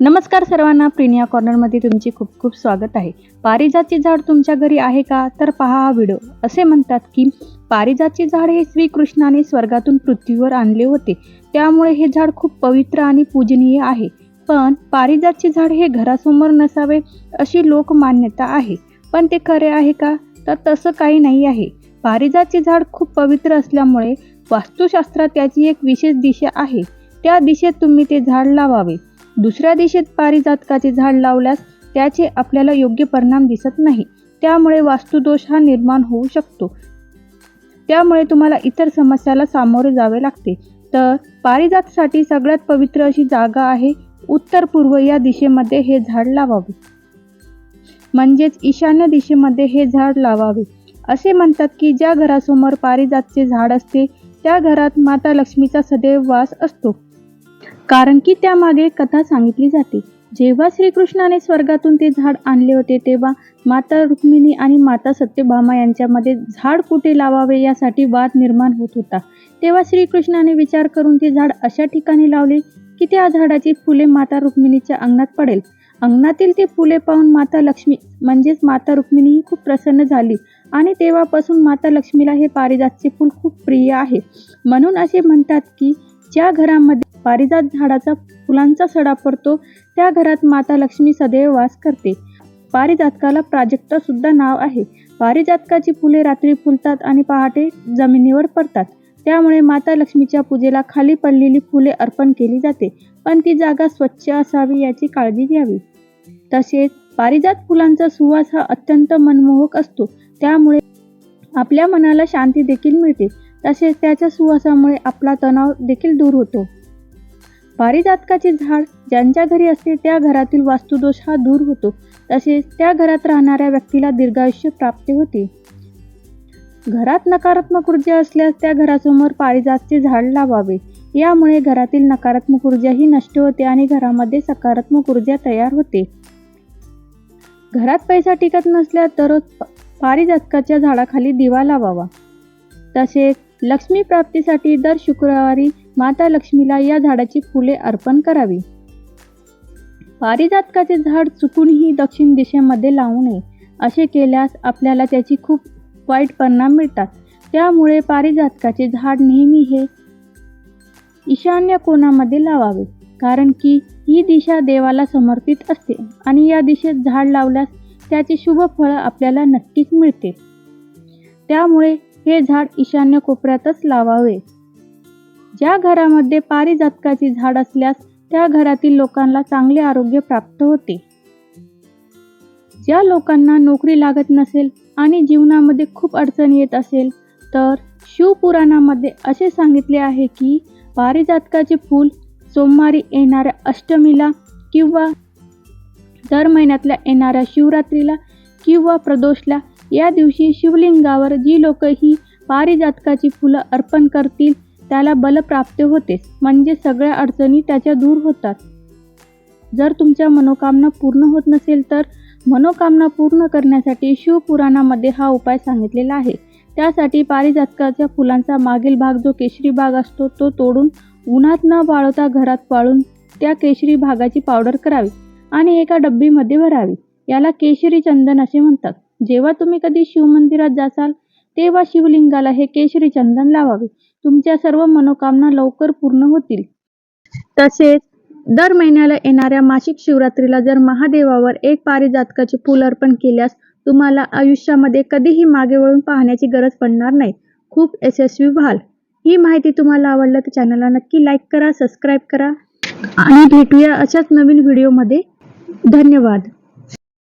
नमस्कार सर्वांना प्रिनिया कॉर्नरमध्ये तुमचे खूप खूप स्वागत आहे. पारिजातचे झाड तुमच्या घरी आहे का? तर पहा हा व्हिडिओ. असे म्हणतात की पारिजातचे झाड हे श्रीकृष्णाने स्वर्गातून पृथ्वीवर आणले होते. त्यामुळे हे झाड खूप पवित्र आणि पूजनीय आहे. पण पारिजातचे झाड हे घरासमोर नसावे अशी लोकमान्यता आहे. पण ते खरे आहे का? तर तसं काही नाही आहे. पारिजातचे झाड खूप पवित्र असल्यामुळे वास्तुशास्त्रात त्याची एक विशेष दिशा आहे. त्या दिशेत तुम्ही ते झाड लावावे. दुसऱ्या दिशेत पारिजातकाचे झाड लावल्यास त्याचे आपल्याला योग्य परिणाम दिसत नाही. त्यामुळे वास्तुदोष हा निर्माण होऊ शकतो. त्यामुळे तुम्हाला इतर समस्याला सामोरे जावे लागते. तर पारिजातसाठी सगळ्यात पवित्र अशी जागा आहे उत्तर पूर्व या दिशेमध्ये हे झाड लावावे. म्हणजेच ईशान्य दिशेमध्ये हे झाड लावावे. असे म्हणतात की ज्या घरासमोर पारिजातचे झाड असते त्या घरात माता लक्ष्मीचा सदैव वास असतो. कारण की त्यामागे कथा सांगितली जाते. जेव्हा श्रीकृष्णाने स्वर्गातून ते झाड आणले होते तेव्हा माता रुक्मिणी आणि माता सत्यभामा यांच्यामध्ये झाड कुठे लावावे यासाठी वाद निर्माण होत होता. तेव्हा श्रीकृष्णाने विचार करून ते झाड अशा ठिकाणी लावले की त्या झाडाची फुले माता रुक्मिणीच्या अंगणात पडेल. अंगणातील ते फुले पाहून माता लक्ष्मी म्हणजेच माता रुक्मिणी ही खूप प्रसन्न झाली आणि तेव्हापासून माता लक्ष्मीला हे पारिजातचे फूल खूप प्रिय आहे. म्हणून असे म्हणतात की ज्या घरामध्ये पारिजात झाडाचा फुलांचा सडा पडतो त्या घरात माता लक्ष्मी सदैव वास करते. पारिजातकाला प्राजक्ता सुद्धा नाव आहे. पारिजातकाची फुले रात्री फुलतात आणि पहाटे जमिनीवर पडतात. त्यामुळे माता लक्ष्मीच्या पूजेला खाली पडलेली फुले अर्पण केली जाते पण ती जागा स्वच्छ असावी याची काळजी घ्यावी. तसेच पारिजात फुलांचा सुवास हा अत्यंत मनमोहक असतो. त्यामुळे आपल्या मनाला शांती देखील मिळते. तसेच त्याच्या सुवासामुळे आपला तणाव देखील दूर होतो. पारिजातकाचे झाड ज्यांच्या घरी असते त्या घरातील वास्तुदोष हा दूर होतो. तसेच त्या घरात राहणाऱ्या व्यक्तीला दीर्घायुष्य प्राप्ती होते. घरात नकारात्मक ऊर्जा असल्यास त्या घरासमोर पारिजातचे झाड लावावे. यामुळे घरातील नकारात्मक ऊर्जा ही नष्ट होते आणि घरामध्ये सकारात्मक ऊर्जा तयार होते. घरात पैसा टिकत नसल्यास दररोज पारिजातकाच्या झाडाखाली दिवा लावावा. तसेच लक्ष्मी प्राप्तीसाठी दर शुक्रवारी माता लक्ष्मीला या झाडाची फुले अर्पण करावी. पारिजातकाचे झाड चुकूनही दक्षिण दिशेमध्ये लावू नये असे केल्यास आपल्याला त्याची खूप वाईट परिणाम मिळतात. त्यामुळे पारिजातकाचे झाड नेहमी हे ईशान्य कोणामध्ये लावावे कारण की ही दिशा देवाला समर्पित असते आणि या दिशेत झाड लावल्यास त्याचे शुभ फळ आपल्याला नक्कीच मिळते. त्यामुळे हे झाड ईशान्य कोपऱ्यातच लावावे. ज्या घरामध्ये पारिजातकाची झाड असल्यास त्या घरातील लोकांना चांगले आरोग्य प्राप्त होते. ज्या लोकांना नोकरी लागत नसेल आणि जीवनामध्ये खूप अडचण येत असेल तर शिवपुराणामध्ये असे सांगितले आहे की पारिजातकाचे फूल सोमवारी येणाऱ्या अष्टमीला किंवा दर महिन्यातल्या येणाऱ्या शिवरात्रीला किंवा प्रदोषला या दिवशी शिवलिंगावर जी लोक ही पारिजातकाची फुलं अर्पण करतील त्याला बलप्राप्ती होते म्हणजे सगळ्या अडचणी त्याच्या दूर होतात. जर तुमच्या मनोकामना पूर्ण होत नसेल तर मनोकामना पूर्ण करण्यासाठी शिवपुराणामध्ये हा उपाय सांगितलेला आहे. त्यासाठी पारिजातकाच्या फुलांचा मागील भाग जो केशरी भाग असतो तो तोडून उन्हात न वाळवता घरात पाळून त्या केशरी भागाची पावडर करावी आणि एका डब्बीमध्ये भरावी. याला केशरी चंदन असे म्हणतात. जेव्हा तुम्ही कधी शिवमंदिरात जासाल तेव्हा शिवलिंगाला हे केशरी चंदन लावावे. तुमच्या सर्व मनोकामना लवकर पूर्ण होतील. तसेच दर महिन्याला येणाऱ्या मासिक शिवरात्रीला जर महादेवावर एक पारिजातकाचे फूल अर्पण केल्यास तुम्हाला आयुष्यामध्ये कधीही मागे वळून पाहण्याची गरज पडणार नाही. खूप यशस्वी व्हाल. ही माहिती तुम्हाला आवडलं तर चॅनलला नक्की लाईक करा सबस्क्राईब करा. आणि भेटूया अशाच नवीन व्हिडिओमध्ये. धन्यवाद.